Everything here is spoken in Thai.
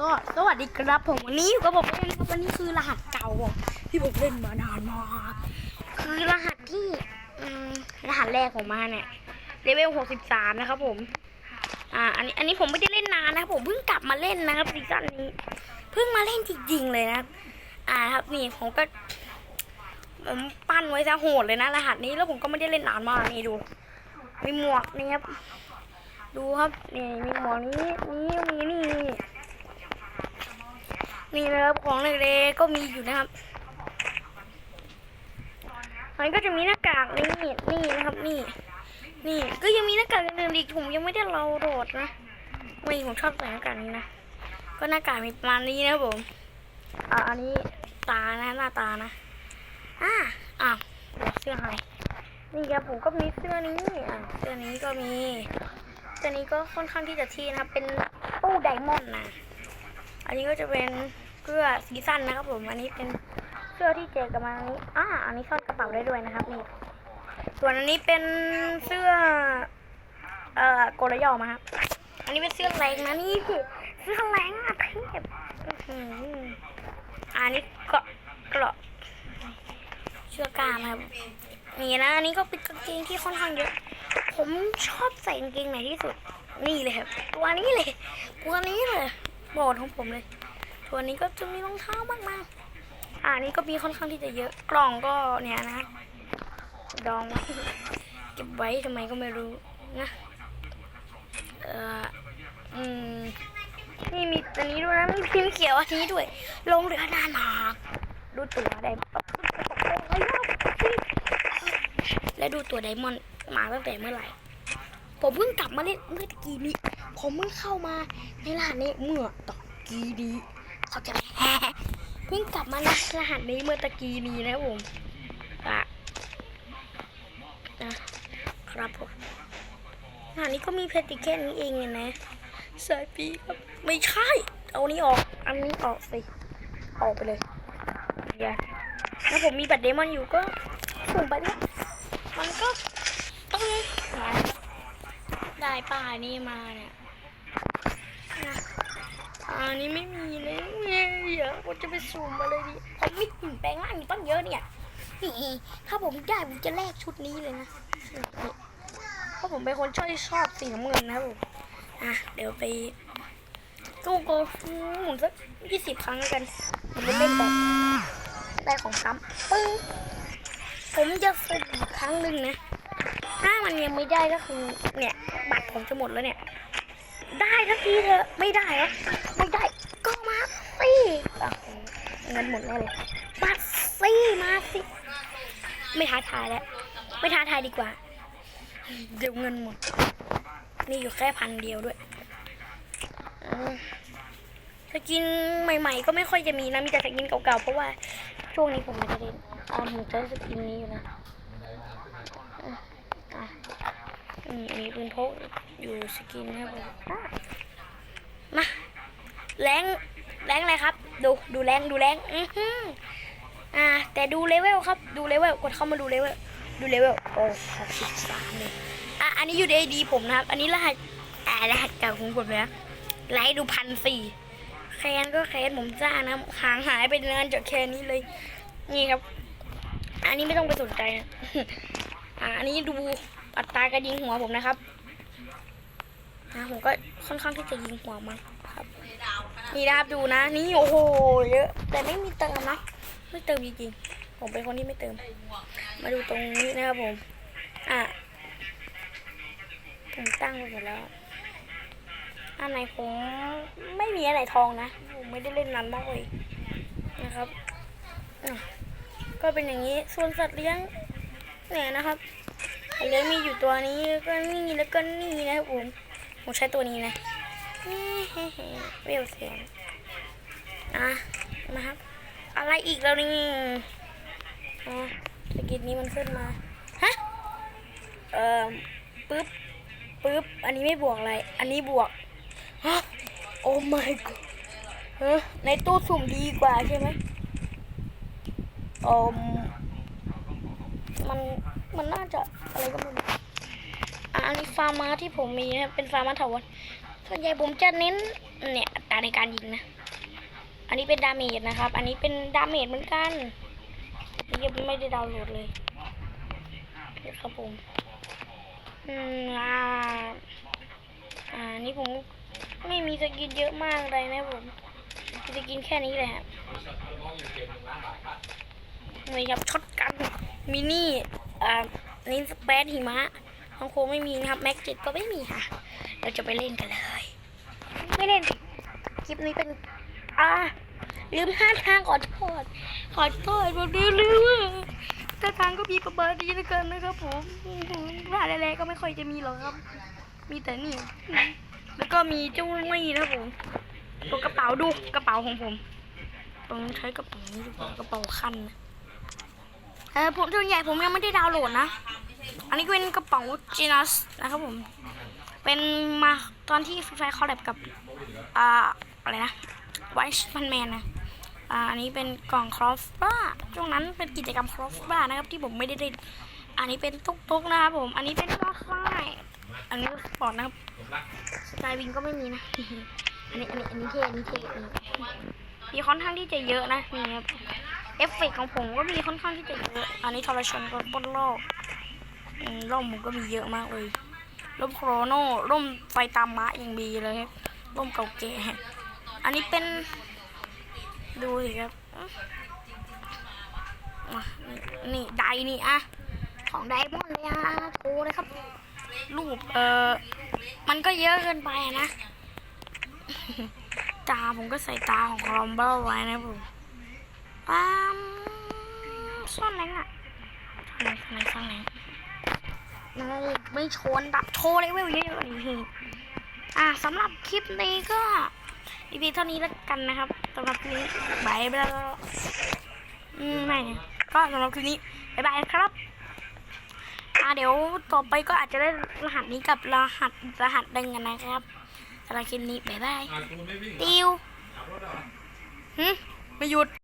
ก็สวัสดีครับผมวันนี้อยู่กับผมเองนะครับวันนี้คือรหัสเก่าที่ผมเล่นมานานมากคือรหัสที่รหัสแรกของมาเนี่ยเลเวล63นะครับ ผม อ่า อันนี้อันนี้ผมไม่ได้เล่นนานนะครับผมเพิ่งกลับมาเล่นนะครับซีซั่นนี้เพิ่งมาเล่นจริงๆเลยนะครับอ่าครับนี่ผมก็ผมปั้นไว้ซะโหดเลยนะ รหัสนี้แล้วผมก็ไม่ได้เล่นนานมากนี่ดูมีหมวกนี่ครับดูครับนี่มีหมวกนี้นี่มีนี่ นี่นะครับของเล็กๆก็มีอยู่นะครับ มันก็จะมีหน้ากากนี่นี่นะครับนี่ นี่ก็ยังมีหน้ากากอื่นๆอีกผมยังไม่ได้เราโหลดนะไม่ผมชอบใส่หน้ากากนี้นะก็หน้ากากมีประมาณนี้นะผมอ่าอันนี้ตานะหน้าตานะอ่าอ้าวเสื้ออะไรนี่ครับผมก็มีเสื้อนี้อ่าเสื้อนี้ก็มีเสื้อนี้ก็ค่อนข้างที่จะทีนะครับเป็นตู้ไดมอนด์นะ อันนี้ก็จะเป็นเสื้อซีซั่นนะครับ ผมอันนี้เป็นเสื้อที่เจอกันมาอันนี้อ่าอันนี้ซ่อนกระเป๋าได้ด้วยนะครับนี่ส่วนอันนี้เป็นเสื้อเอ่อโกระยอมาครับอันนี้เป็นเสื้อแรงนะนี่เสื้อแรงอะเทพอันนี้เกาะเกราะเชือกกล้ามครับนี่นะอันนี้ก็เป็นกางเกงที่ค่อนข้างเยอะ ผมชอบใส่กางเกงไหนที่สุด นี่เลยครับ ตัวนี้เลย ตัวนี้เลย โบดของผมเลยตัวนี้ก็จะมีรองเท้ามากมายอ่านี่ก็มีค่อนข้างที่จะเยอะ กล่องก็เนี่ยนะ ดองไว้เก็บไว้ทำไมก็ไม่รู้นะ เอ่อ อืม นี่มีอันนี้ด้วยนะ มีพิมพ์เขียวอันนี้ด้วย ลงเรือนานหากดูตัวได้และดูตัวไดมอนด์มาตั้งแต่เมื่อไหร่ ผมเพิ่งกลับมาเล่นเมื่อตะกี้นี้ ผมเพิ่งเข้ามาในรหัสนี้เมื่อ กี้นี้เขาจะแฮเพิ่งกลับมาในรหัสนี้เมื่อตะกี้นี้นะผมอะนะครับผมรหัสนี้ก็มีเพชรแค่นี้เองเนี่ยนะสายปีครับไม่ใช่ เอานี้ออก อันนี้ออกสิ ออกไปเลยอย่าถ้าผมมีบัตรเดมอนอยู่ก็ส่งไปเลยมันก็ต้องได้ป้านี่มาเนี่ย อันนี้ไม่มีเลยเดี๋ยวผมจะไปสูมมาเลยดิผมมีกลิ่นแปลงร่างอยู่ตั้งเยอะเนี่ยนี่ถ้าผมได้ผมจะแลกชุดนี้เลยนะนี่เพราะผมเป็นคนชอบชอบสีน้ำเงินนะครับผมอะเดี๋ยวไปกูโกหมุนสักยี่สิบครั้งแล้วกันผมจะเล่นแบบได้ของซ้ำปึ้งผมจะฝึกอีกครั้งหนึ่งนะ ถ้ามันยังไม่ได้ก็คือเนี่ย บัตรผมจะหมดแล้วเนี่ย ได้ทักทีเถอะไม่ได้หรอไม่ได้ก็มาสิอะเงินหมดแน่เลยมาสิมาสิไม่ท้าทายแล้วไม่ท้าทายดีกว่า เดี๋ยวเงินหมดนี่อยู่แค่พันเดียวด้วยสกินใหม่ ๆ ก็ไม่ค่อยจะมีนะมีแต่สกินเก่าๆเพราะว่าช่วงนี้ผมไม่ได้เล่นอ่าผมใช้สกินนี้อยู่นะอื มมีปืนพกอยู่สกินนะครับผมมาแรงแรงอะไรครับ ดูดูแรงดูแรงอือหืออ่า แต่ดูเลเวลครับ ดูเลเวลกดเข้ามาดูเลเวลดูเลเวลโอ้หกสิบสามเลยอะอันนี้อยู่ในดีผมนะครับ อันนี้รหัสอ่ารหัสเก่าของผมเลยนะไลท์ดูพันสี่แคนก็แคนผมจ้างนะหางหายไปนานจากแคนนี้เลย นี่ครับ อันนี้ไม่ต้องไปสนใจนะอ่าอันนี้ดู อัตราการยิงหัวผมนะครับนะผมก็ค่อนข้างที่จะยิงหัวมันครับ นี่นะครับดูนะ นี่โอ้โหเยอะ แต่ไม่มีเติมนะไม่เติมจริงๆผมเป็นคนที่ไม่เติม มาดูตรงนี้นะครับผม อะผมตั้งไปหมดแล้วอันไหนผมไม่มีอะไรทองนะ ผมไม่ได้เล่นนานมากเลยนะครับ ก็เป็นอย่างนี้ส่วนสัตว์เลี้ยงเนี่ยนะครับ สัตว์เลี้ยมีอยู่ตัวนี้แล้วก็นี่แล้วก็นี่นะครับผมผมใช้ตัวนี้นะเวลเสียงอะนะครับ อะไรอีกแล้วนี่อะสกินนี้มันขึ้นมาฮะเอ่อปึ๊บปึ๊บอันนี้ไม่บวกอะไร อันนี้บวกฮะโอ้ my god ฮะในตู้สุ่มดีกว่าใช่ไหมเอ่อมัน มันน่าจะอะไรก็ไม่รู้อันนี้ฟาร์มาที่ผมมีนะเป็นฟาร์มาถาวรส่วนใหญ่ผมจะเน้นเนี่ยตาในการยิงนะ อันนี้เป็นดาเมจนะครับ อันนี้เป็นดาเมจเหมือนกันนี่ยังไม่ได้ดาวน์โหลดเลยเดี๋ยวครับผมอืมอ่าอ่านี่ผมไม่มีสกินเยอะมากเลยนะผมมีสกินแค่นี้แหละครับ นี่ครับช็อตกันมินี่อ่านี่สเปซหิมะของโคไม่มีนะครับแม็กจ็ดก็ไม่มีค่ะ เราจะไปเล่นกันเลย ไม่เล่นคลิปนี้เป็นอ่าลืมห้าทางขอโทษขอโทษผมลืมลืมอะถ้าทางก็มีกับบาร์ดีแล้วกันนะครับผมพลาอะไรๆก็ไม่ค่อยจะมีหรอกครับ มีแต่นี่แล้วก็มีเจ้าไม่นะครับผมตัวกระเป๋าดูกระเป๋าของผม ต้องใช้กระเป๋านี้ดีกว่ากระเป๋าคันนะ เออผมส่วนใหญ่ผมยังไม่ได้ดาวน์โหลดนะ อันนี้เป็นกระเป๋าจีนัสนะครับผม เป็นมาตอนที่ฟรีไฟคอลแลบกับ อ่า อะไรนะไวท์พันแมนนะอ่าอันนี้เป็นกล่องครอฟบ้าช่วงนั้นเป็นกิจกรรมครอฟบ้านะครับที่ผมไม่ได้เล่นอันนี้เป็นตุ๊กตุ๊กนะครับผม อันนี้เป็นรถไฟอันนี้สปอร์ตนะครับสกายวิงก็ไม่มีนะ อันนี้อันนี้อันนี้เท่อันนี้เท่อันมีค่อนข้างที่จะเยอะนะนี่ครับ เอฟเฟกต์ของผมก็มีค่อนข้างที่จะเยอะ อันนี้ทรชนก็บนโลกอืมร่มผมก็มีเยอะมากเลยร่มโครโนร่มไฟตามมะอย่างดีเลยครับร่มเก่าแก่ อันนี้เป็น ดูสิครับนี่ไดนี่อะของไดมอนด์เลยอะโชว์เลยครับ รูปเออมันก็เยอะเกินไปนะ ตาผมก็ใส่ตาของคอมเบลไว้นะผม อ้ามซ่อนแรงอะซ่อนแรงซ่อนแรงซ่อนแรงไม่ไม่โชนดับโชว์เลยเว้ยเยอะกว่านี้อะสำหรับคลิปนี้ก็อีพีเท่านี้แล้วกันนะครับสำหรับคลิปนี้บายบายอืมไม่นะก็สำหรับคลิปนี้บายบายครับอ่าเดี๋ยวต่อไปก็อาจจะได้รหัสนี้กับรหัสรหัสดึงกันนะครับสำหรับคลิปนี้บ๊ายบายอ่าคุณไม่วิ่งติวหึไม่หยุด